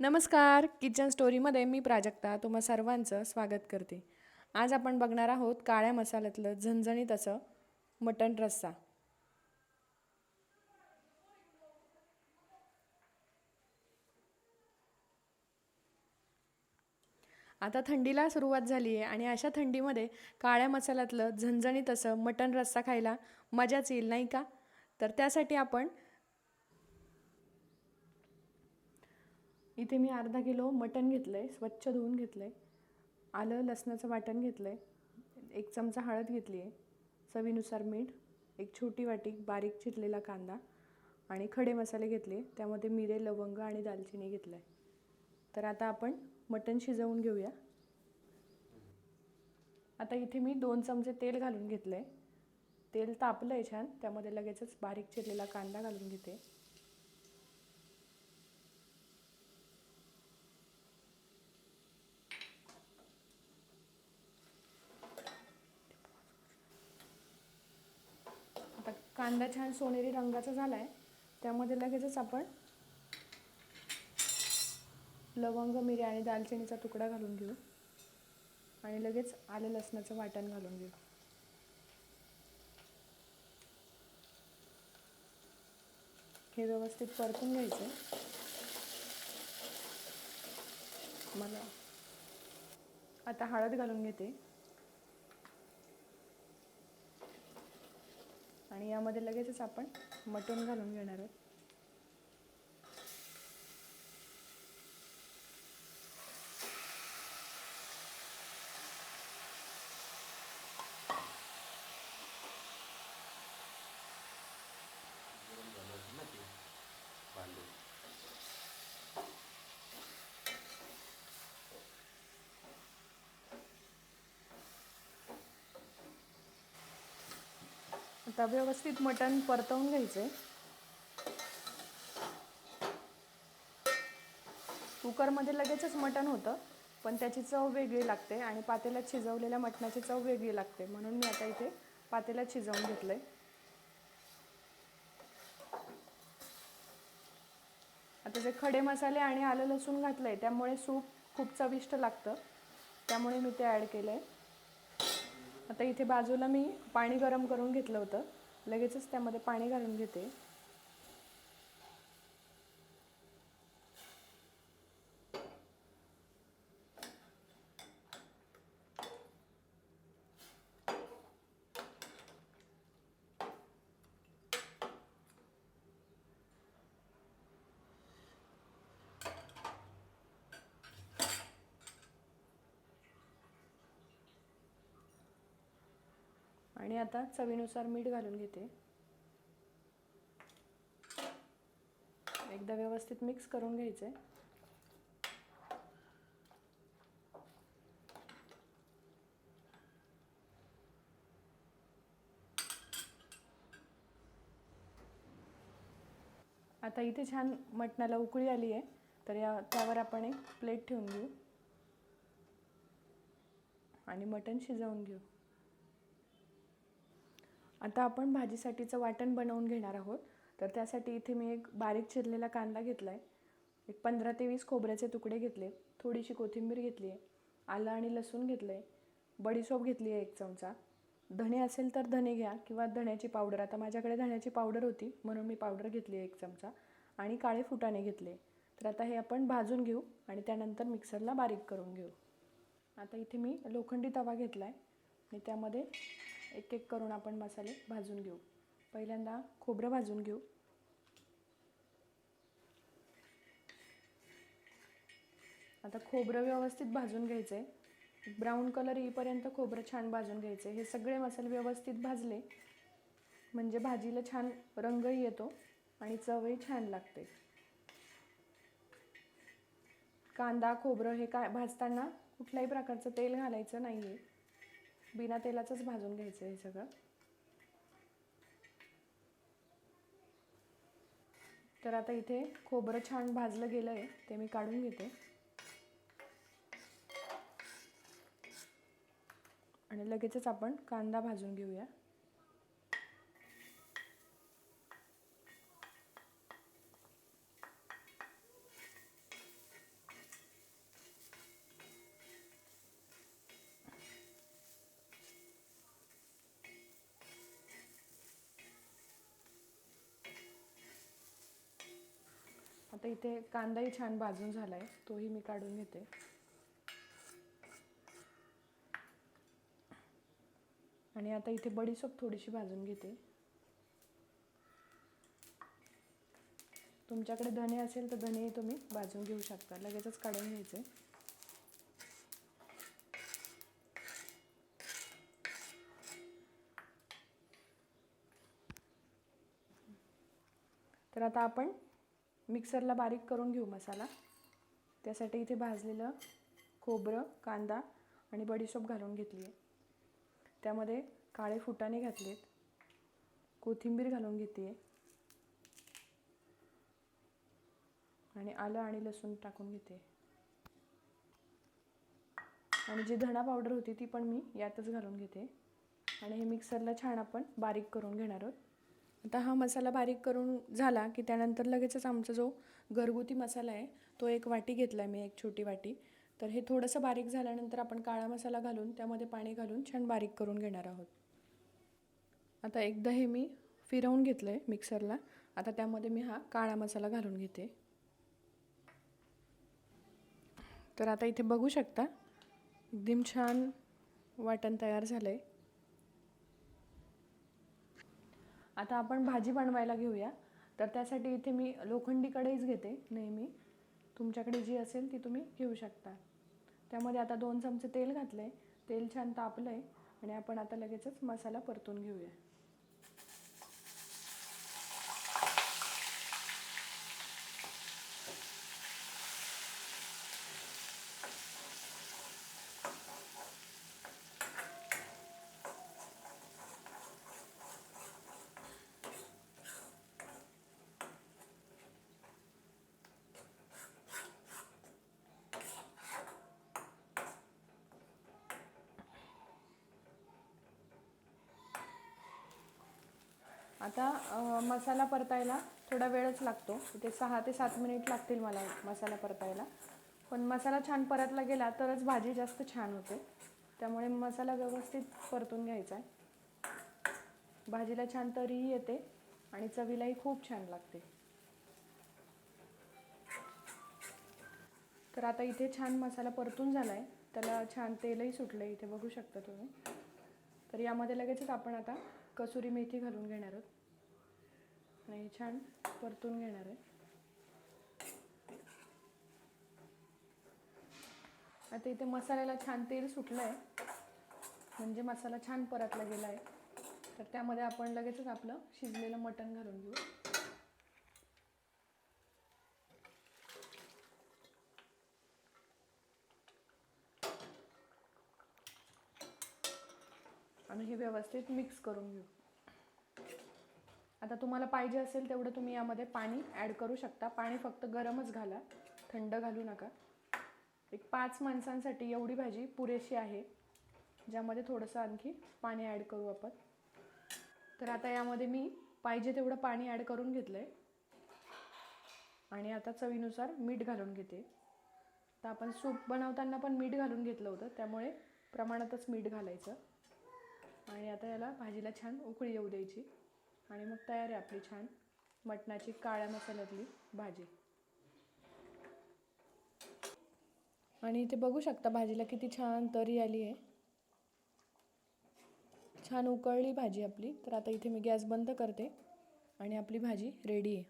नमस्कार किचन स्टोरीमध्ये मी प्राजक्ता तुम्हा सर्वांचं स्वागत करते. आज आपण बघणार आहोत काळ्या मसाल्यातलं झणझणीत असं मटण रस्सा. आता थंडीला सुरुवात झाली आहे आणि अशा थंडीमध्ये काळ्या मसाल्यातलं झणझणीत असं मटण रस्सा खायला मजाच येईल नाही का? तर त्यासाठी आपण इथे मी अर्धा किलो मटण घेतलं आहे स्वच्छ धुवून घेतलं आहे आलं लसणाचं वाटण घेतलं आहे एक चमचा हळद घेतली आहे चवीनुसार मीठ एक छोटी वाटी बारीक चिरलेला कांदा आणि खडे मसाले घेतले. त्यामध्ये मिरे लवंग आणि दालचिनी घेतलं आहे तर आता आपण मटण शिजवून घेऊया. आता इथे मी दोन चमचे तेल घालून घेतलं आहे तेल तापलं आहे छान. त्यामध्ये लगेचच बारीक चिरलेला कांदा घालून घेते आता कांदा छान सोनेरी रंगाचा झाला आहे त्यामध्ये लगेचच आपण लवंग मिरी आणि दालचिनीचा तुकडा घालून घेऊ. आणि लगेच आलं लसणाचं वाटण घालून घेऊ. हे व्यवस्थित परतून घ्यायचं मला आता हळद घालून घेते. आणि यामध्ये लगेचच आपण मटण घालून घेणार आहोत. आता व्यवस्थित मटण परतवून घ्यायचं. आहे कुकरमध्ये लगेचच मटण होतं पण त्याची चव वेगळी लागते आणि पातेल्यात शिजवलेल्या मटणाची चव वेगळी लागते. म्हणून मी आता इथे पातेल्यात शिजवून घेतलं आहे आता जे खडे मसाले आणि आलं लसूण घातलं आहे त्यामुळे सूप खूप चविष्ट लागतं. त्यामुळे मी ते ॲड केलं आहे आता इथे बाजूला मी पाणी गरम करून घेतलं होतं. लगेचच त्यामध्ये पाणी घालून घेते. आणि आता चवीनुसार मीठ घालून घेते. एकदा व्यवस्थित मिक्स करून घ्यायचे. आता इथे छान मटणाला उकळी आली आहे तर या त्यावर आपण एक प्लेट ठेवून घेऊ. आणि मटण शिजवून घेऊ. आता आपण भाजीसाठीचं वाटण बनवून घेणार आहोत. तर त्यासाठी इथे मी एक बारीक चिरलेला कांदा घेतला आहे एक पंधरा ते वीस खोबऱ्याचे तुकडे घेतले. थोडीशी कोथिंबीर घेतली आहे. आलं आणि लसूण घेतलं आहे बडीसोप घेतली आहे एक चमचा. धणे असेल तर धणे घ्या किंवा धण्याची पावडर. आता माझ्याकडे धण्याची पावडर होती म्हणून मी पावडर घेतली आहे एक चमचा. आणि काळे फुटाणे घेतले. तर आता हे आपण भाजून घेऊ आणि त्यानंतर मिक्सरला बारीक करून घेऊ. आता इथे मी लोखंडी तवा घेतला आहे आणि त्यामध्ये एक एक करून आपण मसाले भाजून घेऊ. पहिल्यांदा खोबरं भाजून घेऊ. आता खोबरं व्यवस्थित भाजून घ्यायचं आहे ब्राऊन कलर येईपर्यंत खोबरं छान भाजून घ्यायचं हे सगळे मसाले व्यवस्थित भाजले म्हणजे भाजीला छान रंगही येतो आणि चवही छान लागते. कांदा खोबरं हे काय भाजताना कुठल्याही प्रकारचं तेल घालायचं नाही आहे बिना तेलाचंच भाजून घ्यायचं हे सगळं. तर आता इथे खोबरं छान भाजलं गेलं आहे ते मी काढून घेते. आणि लगेचच आपण कांदा भाजून घेऊया. आता इथे कांदाही छान भाजून झाला आहे तोही मी काढून घेते. आणि आता इथे बडीसोप थोडीशी भाजून घेते. तुमच्याकडे धने असेल तर धनेही तुम्ही भाजून घेऊ शकता. लगेचच काढून घ्यायचे. तर आता आपण मिक्सरला बारीक करून घेऊ मसाला. त्यासाठी इथे भाजलेलं खोबरं कांदा आणि बडीशोप घालून घेतली आहे त्यामध्ये काळे फुटाणे घातलेत. कोथिंबीर घालून घेते आणि आलं आणि लसूण टाकून घेते आणि जी धणा पावडर होती ती पण मी यातच घालून घेते. आणि हे मिक्सरला छान आपण बारीक करून घेणार आहोत. आता हा मसाला बारीक करून झाला की त्यानंतर लगेचच आमचा जो घरगुती मसाला आहे तो एक वाटी घेतला आहे मी एक छोटी वाटी. तर हे थोडंसं बारीक झाल्यानंतर आपण काळा मसाला घालून त्यामध्ये पाणी घालून छान बारीक करून घेणार आहोत. आता एकदा हे मी फिरवून घेतलं आहे मिक्सरला. आता त्यामध्ये मी हा काळा मसाला घालून घेते. तर आता इथे बघू शकता एकदम छान वाटण तयार झालं आहे आता आपण भाजी बनवायला घेऊया. तर त्यासाठी इथे मी लोखंडी कढईच घेते नेहमी. तुमच्याकडे जी असेल ती तुम्ही घेऊ शकता. त्यामध्ये आता दोन चमचे तेल घातलं आहे तेल छान तापलं आहे आणि आपण आता लगेचच मसाला परतून घेऊया. आता मसाला परतायला थोडा वेळच लागतो. इथे सहा ते सात मिनिट लागतील मला मसाला परतायला. पण मसाला छान परतला गेला तरच भाजी जास्त छान होते. त्यामुळे मसाला व्यवस्थित परतून घ्यायचा आहे. भाजीला छान तरीही येते आणि चवीलाही खूप छान लागते. तर आता इथे छान मसाला परतून झाला आहे त्याला छान तेलही सुटलं आहे इथे बघू शकता तुम्ही. तर यामध्ये लगेचच आपण आता कसुरी मेथी घालून घेणार आहोत. आणि छान. परतून घेणार आहे. आता इथे मसाल्याला छान तेल सुटलं आहे म्हणजे मसाला छान परतला गेला आहे तर त्यामध्ये आपण लगेचच आपलं शिजलेलं मटण घालून घेऊ. आणि हे व्यवस्थित मिक्स करून घेऊ. आता तुम्हाला पाहिजे असेल तेवढं तुम्ही यामध्ये पाणी ॲड करू शकता. पाणी फक्त गरमच घाला. थंड घालू नका. एक पाच माणसांसाठी एवढी भाजी पुरेशी आहे ज्यामध्ये थोडंसं आणखी पाणी ॲड करू आपण. तर आता यामध्ये मी पाहिजे तेवढं पाणी ॲड करून घेतलं आहे आणि आता चवीनुसार मीठ घालून घेते. तर आपण सूप बनवताना पण मीठ घालून घेतलं होतं त्यामुळे प्रमाणातच मीठ घालायचं. आणि आता याला भाजीला छान उकळी येऊ द्यायची. आणि मग तयार आहे आपली छान. मटणाची काळ्या मसाल्यातली भाजी. आणि इथे बघू शकता भाजीला किती छान तरी आली आहे. छान उकळली भाजी आपली. तर आता इथे मी गॅस बंद करते आणि आपली भाजी रेडी आहे.